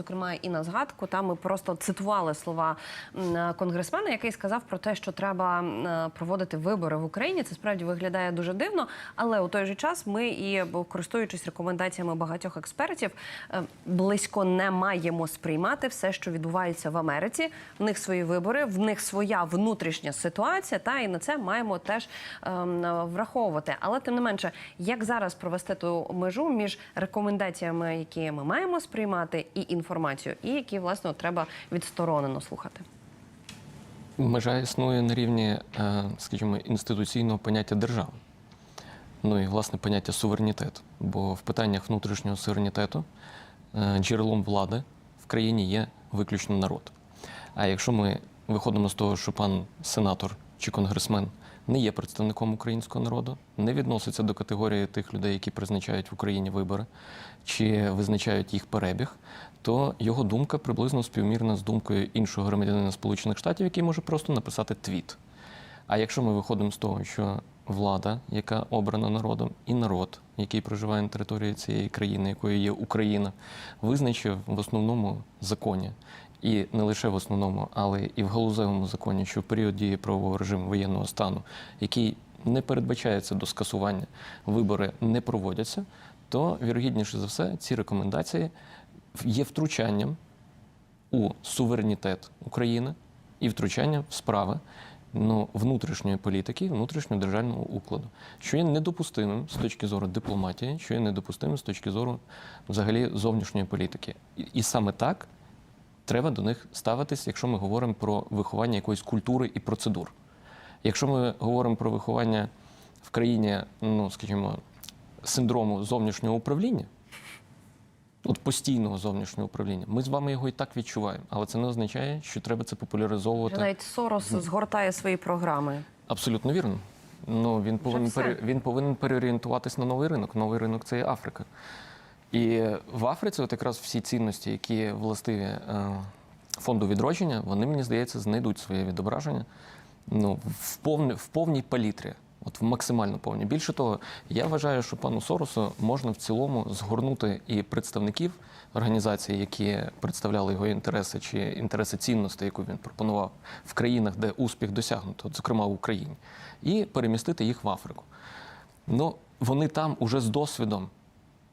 Зокрема, і на згадку там ми просто цитували слова конгресмена, який сказав про те, що треба проводити вибори в Україні. Це справді виглядає дуже дивно. Але у той же час ми і користуючись рекомендаціями багатьох експертів, е, близько не маємо сприймати все, що відбувається в Америці. В них свої вибори, в них своя внутрішня ситуація. Та і на це маємо теж ем, враховувати. Але тим не менше, як зараз провести ту межу між рекомендаціями, які ми маємо сприймати, і інформацією, і які власне треба відсторонено слухати. Межа існує на рівні, е, скажімо, інституційного поняття держави. Ну і власне поняття суверенітету. Бо в питаннях внутрішнього суверенітету е, джерелом влади в країні є виключно народ. А якщо ми виходимо з того, що пан сенатор чи конгресмен не є представником українського народу, не відноситься до категорії тих людей, які призначають в Україні вибори чи визначають їх перебіг, то його думка приблизно співмірна з думкою іншого громадянина Сполучених Штатів, який може просто написати твіт. А якщо ми виходимо з того, що влада, яка обрана народом, і народ, який проживає на території цієї країни, якою є Україна, визначив в основному законі, і не лише в основному, але і в галузевому законі, що в період дії правового режиму воєнного стану, який не передбачається до скасування, вибори не проводяться, то вірогідніше за все ці рекомендації є втручанням у суверенітет України і втручання в справи ну, внутрішньої політики, внутрішнього державного укладу, що є недопустимим з точки зору дипломатії, що є недопустимим з точки зору взагалі зовнішньої політики. І, і саме так треба до них ставитись, якщо ми говоримо про виховання якоїсь культури і процедур. Якщо ми говоримо про виховання в країні, ну скажімо, синдрому зовнішнього управління, от постійного зовнішнього управління, ми з вами його і так відчуваємо, але це не означає, що треба це популяризовувати. Навіть Сорос згортає свої програми. Абсолютно вірно. Ну він повинен він повинен переорієнтуватись на новий ринок. Новий ринок це є Африка. І в Африці, от якраз всі цінності, які властиві е, фонду відродження, вони, мені здається, знайдуть своє відображення ну, в, повні, в повній палітрі. От в максимально повній. Більше того, я вважаю, що пану Соросу можна в цілому згорнути і представників організацій, які представляли його інтереси чи інтереси цінностей, яку він пропонував в країнах, де успіх досягнуто, от, зокрема в Україні, і перемістити їх в Африку. Ну, вони там уже з досвідом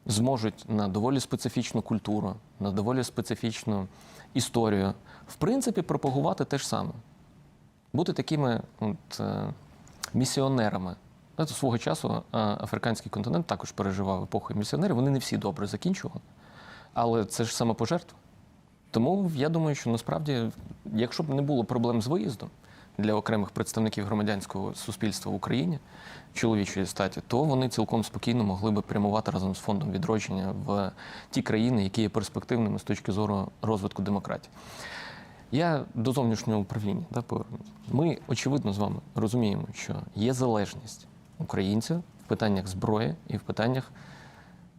зможуть на доволі специфічну культуру, на доволі специфічну історію, в принципі, пропагувати те ж саме. Бути такими от, е, місіонерами. Знаєте, свого часу е, африканський континент також переживав епоху місіонерів. Вони не всі добре закінчували, але це ж самопожертва. Тому я думаю, що насправді, якщо б не було проблем з виїздом для окремих представників громадянського суспільства в Україні чоловічої статі, то вони цілком спокійно могли би прямувати разом з фондом відродження в ті країни, які є перспективними з точки зору розвитку демократії. Я до зовнішнього управління да, повернусь. Ми очевидно з вами розуміємо, що є залежність українців в питаннях зброї і в питаннях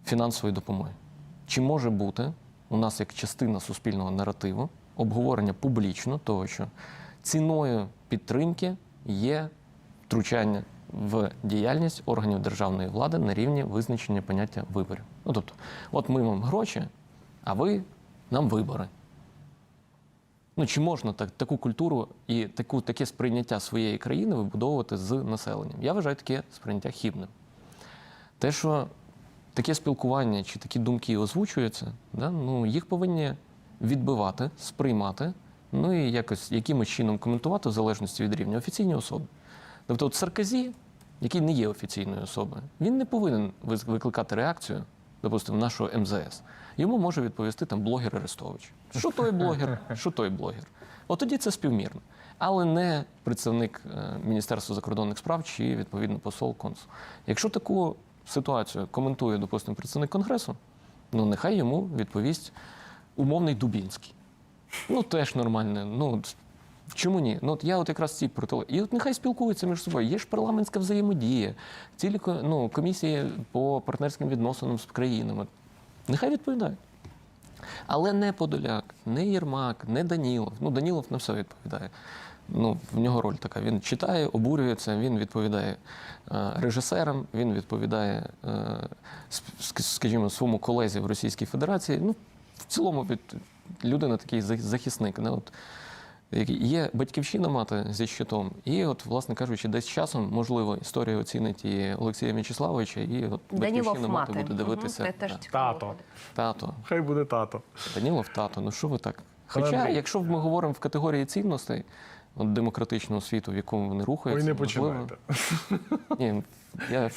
фінансової допомоги. Чи може бути у нас як частина суспільного наративу обговорення публічно того, що ціною підтримки є втручання в діяльність органів державної влади на рівні визначення поняття виборів? Ну тобто, от ми вам гроші, а ви нам вибори. Ну чи можна так таку культуру і таку таке сприйняття своєї країни вибудовувати з населенням? Я вважаю таке сприйняття хібним. Те, що таке спілкування чи такі думки озвучуються, да, ну їх повинні відбивати, сприймати, ну і якось якимось чином коментувати в залежності від рівня офіційні особи. Тобто, от Сарказі, який не є офіційною особою, він не повинен викликати реакцію, допустимо, нашого МЗС. Йому може відповісти там блогер Арестович. Що той блогер, що той блогер. От тоді це співмірно. Але не представник е, Міністерства закордонних справ чи відповідно посол консул. Якщо таку ситуацію коментує, допустимо, представник Конгресу, ну нехай йому відповість умовний Дубінський. Ну, теж нормально. Ну, чому ні? Ну, от я от якраз ці протили. І от нехай спілкуються між собою. Є ж парламентська взаємодія, цілі ну, комісії по партнерським відносинам з країнами. Нехай відповідають. Але не Подоляк, не Єрмак, не Данілов. Ну, Данілов на все відповідає. Ну, в нього роль така. Він читає, обурюється, він відповідає е, режисерам, він відповідає, е, ск- ск- скажімо, своєму колезі в Російській Федерації. Ну, в цілому від людина такий захисник. Не? От, є батьківщина мати зі щитом, і от, власне кажучи, десь часом, можливо, історія оцінить і Олексія М'ячеславовича, і от батьківщина мати мати. буде дивитися. Це теж Да. Тато. Тато. Хай буде тато. Данілов тато, ну що ви так? Хоча, якщо ми говоримо в категорії цінностей от демократичного світу, в якому вони Ви рухаються, не можливо- починайте. Ні, я